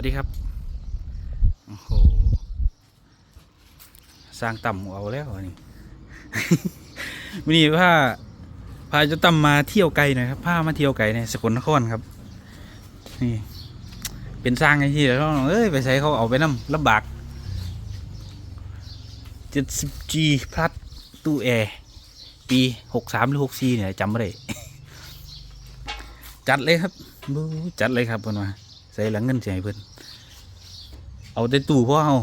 วัสดีครับ โอ้โห สร้างต่ำเอาแล้วนี่วันนี้พาพาเจะต่ำมาเที่ยวไกลหน่อยครับพามาเที่ยวไกลในสกลนครครับ นี่ เป็นสร้างไอ้ที่แล้วเอ้ยไปใส่เขาเอาไปน้ำลำบาก 70G พลัดตู้แอร์ปี 63 หรือ 64 เนี่ยจำไม่ได้ จัดเลยครับบู๊จัดเลยครับเพิ่นว่า ส่หลังเงินเสียให้เพิ่นเอาแต่ตู้พอเอา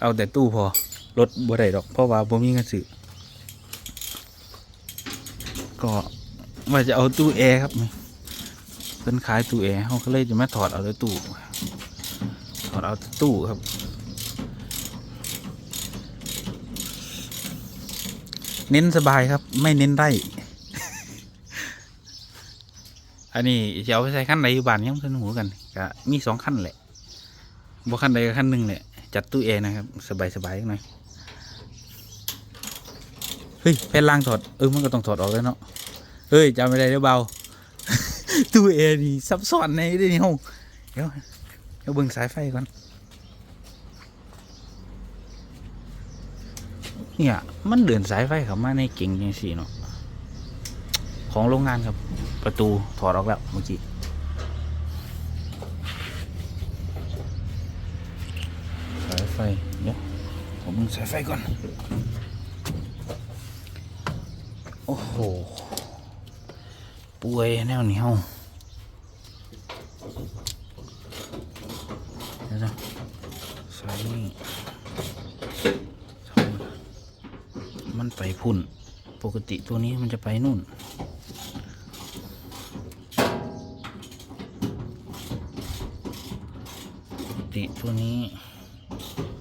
เอาแต่ตู้พอรถบ่ได้ดอกเพราะว่าบ่มีเงินซื้อก็ว่าจะเอาตู้แอร์ครับเพิ่นขายตู้แอร์เขาก็เลยจะมาถอดเอาแต่ตู้ถอดเอาแต่ตู้ครับเน้นสบายครับ ไม่เน้นได้ อันนี้จะเอาไปใส่ขั้นใดอยู่บ้านยังเพิ่นหูกันก็มีสองขั้นแหละบ่ขั้นใดก็ขั้นหนึ่งแหละ จัดตู้แอร์นะครับ สบายสบายๆหน่อยเฮ้ยแผ่นล่างถอดเออมันก็ต้องถอดออกแล้วเนาะเฮ้ยจำไม่ได้เดี๋ยวเบาตู้แอร์นี่ซับซ้อนในเด้นี่ห้องเดี๋ยวเดี๋ยวเบิ่งสายไฟก่อนเนี่ยมันเดินสายไฟเข้ามาในเก่งยังสี่เนาะของโรงงานครับ ประตูถอดออกแล้วเมื่อกี้สายไฟเดี๋ยผมมึงสายไฟก่อน โอ้โหป่วยแนวเหนียวเดี๋ยวนะสายนี่มันไปพุ่น ปกติตัวนี้มันจะไปนู่น ปก ติตัวนี้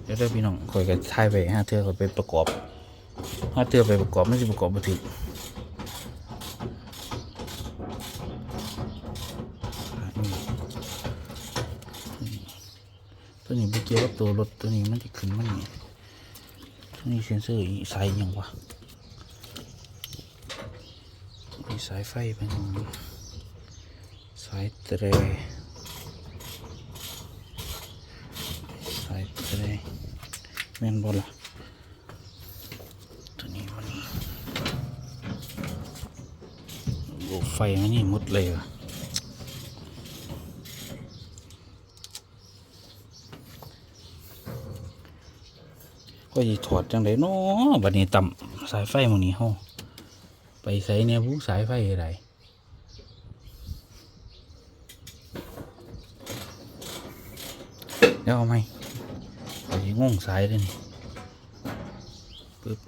เดี๋ยวได้พี่น้องคอยกันทายไปห้าเทือคอยไปประกอบห้าเทือไปประกอบไม่ใช่ประกอบมาถึงตัวนี้ไปเกี่ยวกับตัวรถตัวนี้มันจะขึ้นมันนี่ตัวนี้เซ็นเซอร์อีสายยังวะมีสายไฟเป็นสายเตร สายเตร แม่นบอล่ะตัวนี้มันโอ้ไฟมันนี่หมดเลยว่ะก็ยีถอดจังไดเนาะบัดนี้ต่ำสายไฟมันนี้เฮาไปใส่เนี่ยผู้สายไฟอะไรเดี๋ยวเอาไหม งงสายเลยนี่ปึ๊บ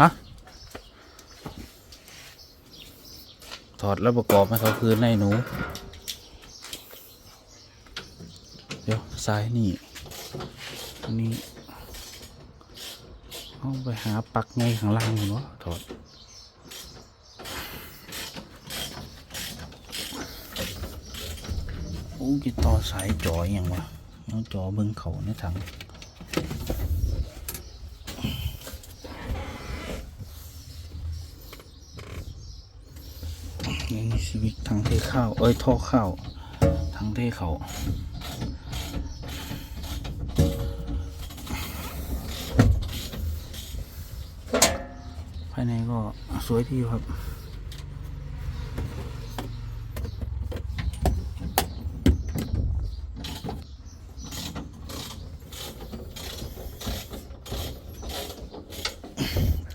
ฮะ ถอดแล้วประกอบให้เขาคืนให้หนู เดี๋ยวซ้ายนี่นนี้ เอาไปหาปลักไงข้างล่างเนาะถอดโอ้ยต่อสายจออหย่างวะเอาจอเบิ้งเขาในถังนี่ชีวิตทางเทข้าว เอ้ยท่อข้าวทางเทเขาภายในก็สวยทีครับ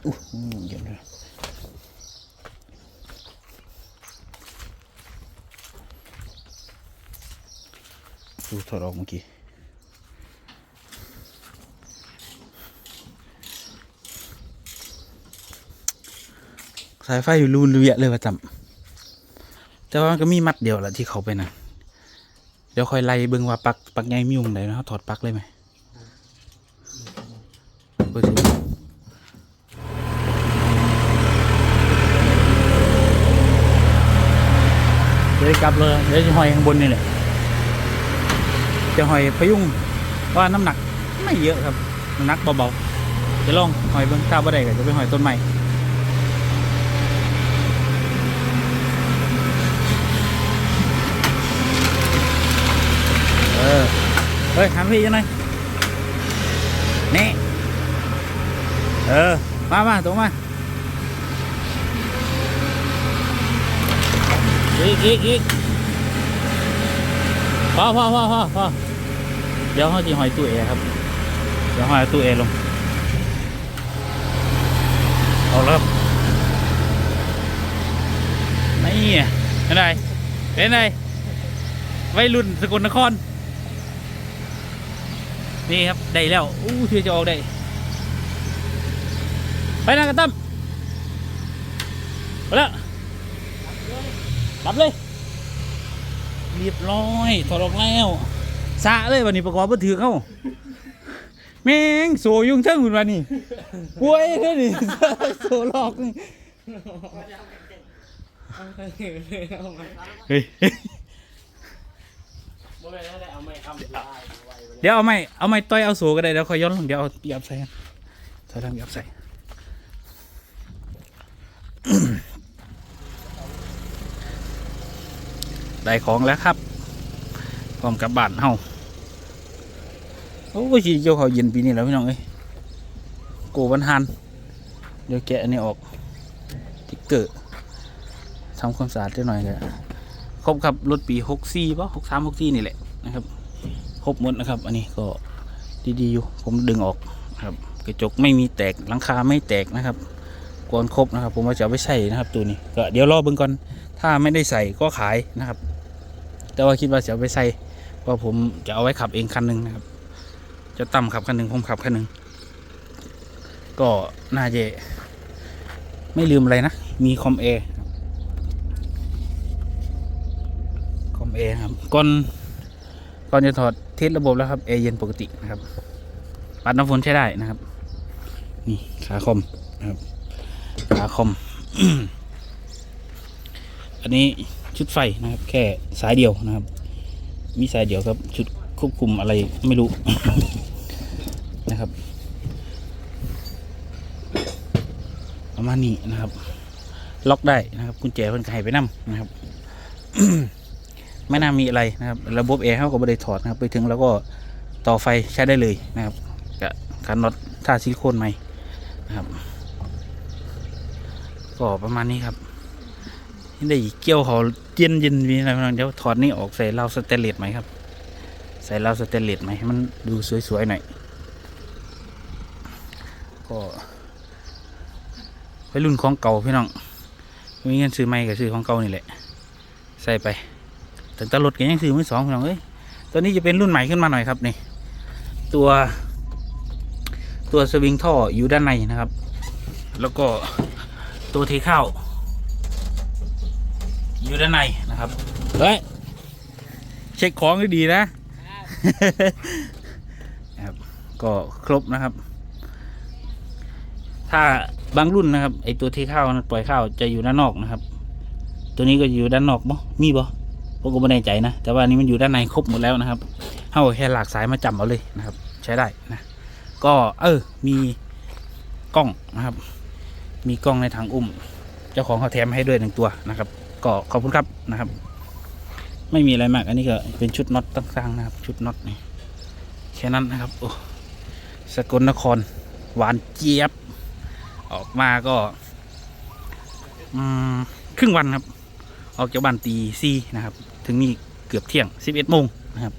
อู้หูเย็นเลยดูถอดออกเมื่อกี้ สายไฟอยู่รูนเรียเลยว่าจำแต่ว่ามันก็มีมัดเดียวแหละที่เขาไปนะเดี๋ยวค่อยไล่เบิ่งว่าปักปักใหญ่มีวงไหนนะถอดปักเลยไหมเปิดดูเดี๋ยวกลับเลยเดี๋ยวจะห้อยข้างบนนี่แหละจะหอยพยุงว่าน้ำหนักไม่เยอะครับน้ำหนักเบาๆจะลองหอยเบิ้งถ้าบ่ได้ก็จะไปหอยต้นไม้ ออ เฮ้ยหันพี่ยังไงนี่ เออ มามาตรงมาอีกอีกอีกพอพอพอพอพอเดี๋ยวเขาจะหอยตู้เอครับ เดี๋ยวหอยตู้เอลง เอาเริ่มนี่เป็นไรเป็นไรวัยรุ่นสกลนคร นี่ครับ ได้แล้วอู้เชื่อจะออกได้ ไปนะกันตั้มไปแล้วรับเลย เรียบร้อยถอดออกแล้วสะเลยวันนี้ประกอบมาถือเข้าแม่งโซยุ่งเทิงคุณวันนี้ป่วยเลยนี่โซหลอกนี่เฮ้ยบ่แม่นได้เอาไม้ค้ำลายไว้เดี๋ยวเอาไม่เอาไม่ต่อยเอาโซก็ได้เดี๋ยวคอยย้อนลงเดี๋ยวเอายับใส่กันถอยหลังยับใส่ได้ของแล้วครับพร้อมกับบ้านเฮาโอ้ยเกี่ยวเขาเย็นปีนี้แล้วพี่น้องเอ้ยโกบันฮันเดี๋ยวแกะอันนี้ออกติ๊กเกอร์ทำความสะอาดได้หน่อยเลยครบครับรถปีหกสี่ป่ะหกสามหกสี่นี่แหละนะครับ ครบหมดนะครับ อันนี้ก็ดีๆอยู่ผมดึงออกครับ กระจกไม่มีแตกหลังคาไม่แตกนะครับกวนครบนะครับ ผมว่าจะเอาไปใส่นะครับ ตัวนี้ก็เดี๋ยวรอเบิ่งก่อนถ้าไม่ได้ใส่ก็ขายนะครับ แต่ว่าคิดว่าจะเอาไปใส่เพราะผมจะเอาไว้ขับเองคันหนึ่งนะครับ จะต่ำขับคันหนึ่งผมขับคันหนึ่งก็น่าจะไม่ลืมอะไรนะ มีคอมเอร์คอมเอร์ครับก่อนก่อนจะถอด เทสระบบแล้วครับแอร์เย็นปกตินะครับ ปัดน้ำฝนใช้ได้นะครับ นี่ขาคอมนะครับขาคอม อันนี้ชุดไฟนะครับ แค่สายเดียวนะครับ มีสายเดียวครับ ชุดควบคุมอะไรไม่รู้นะครับประมาณนี้นะครับ ล็อกได้นะครับกุญแจเพิ่นก็ให้ไปนํนะครับ ไม่น่ามีอะไรนะครับ ระบบแอร์เขาก็ไม่ได้ถอดนะครับ ไปถึงแล้วก็ต่อไฟใช้ได้เลยนะครับกับการน็อตท่าซิลิโคนใหม่นะครับ ก็ประมาณนี้ครับที่ได้เกี่ยวเขาเย็นเย็นมีอะไรบ้างเดี๋ยวถอดนี่ออกใส่ราวสเตนเลสไหมครับ ใส่ราวสเตนเลสไหมให้มันดูสวยๆหน่อยก็ไปรุ่นของเก่าพี่น้องมีเงินซื้อใหม่กับซื้อของเก่านี่แหละ ใส่ไป แต่ตลดกันยังซื้อมือสองพี่น้องเอ้ยตัวนี้จะเป็นรุ่นใหม่ขึ้นมาหน่อยครับนี่ตัวตัวสวิงท่ออยู่ด้านในนะครับ แล้วก็ตัวเทข้าวอยู่ด้านในนะครับเฮ้ยเช็คของให้ดีนะนะครับก็ครบนะครับ ถ้าบางรุ่นนะครับ ไอตัวเทข้าวปล่อยข้าวจะอยู่ด้านนอกนะครับ ตัวนี้ก็อยู่ด้านนอกบ่มีบ่ ผมก็ไม่แน่ใจนะ แต่ว่านี้มันอยู่ด้านในครบหมดแล้วนะครับเอาแค่หลากสายมาจำเอาเลยนะครับ ใช้ได้นะ ก็เออมีกล้องนะครับ มีกล้องในถังอุ้ม เจ้าของเขาแถมให้ด้วยหนึ่งตัวนะครับ ก็ขอบคุณครับนะครับ ไม่มีอะไรมาก อันนี้ก็เป็นชุดน็อตต่างๆนะครับ ชุดน็อตนี่แค่นั้นนะครับโอ้สกลนครหวานเจี๊ยบ ออกมาก็อืมครึ่งวันครับ ออกจากบ้านตีสี่นะครับ ถึงนี่เกือบเที่ยงสิบเอ็ดโมงนะครับ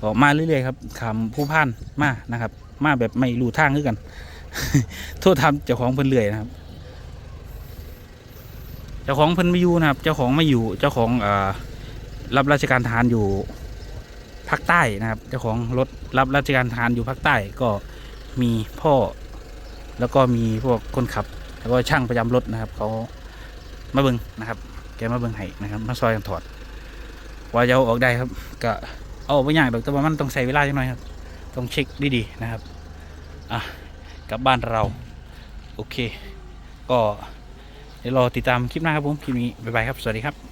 ก็มาเรื่อยๆครับขำผู้พ่านมานะครับ มาแบบไม่รู้ทางคือกัน โทษทำเจ้าของเพิ่นเรื่อยนะครับ เจ้าของเพิ่นไม่อยู่นะครับ เจ้าของไม่อยู่เจ้าของอรับราชการทหารอยู่ภาคใต้นะครับ เจ้าของรถรับราชการทหารอยู่ภาคใต้ก็มีพ่อ แล้วก็มีพวกคนขับ แล้วก็ช่างประจำรถนะครับ เขามาเบิ่งนะครับ แกมาเบิ่งให้นะครับ มาซอยกันถอด ว่าจะเอาออกได้ครับ ก็เอาออกไม่ยากดอกแต่ว่ามันต้องใช้เวลาจังหน่อยครับ ต้องเช็คดีๆนะครับอะกลับบ้านเราโอเค ก็เดี๋ยวรอติดตามคลิปหน้าครับผมคลิปนี้บ๊ายบายครับ สวัสดีครับ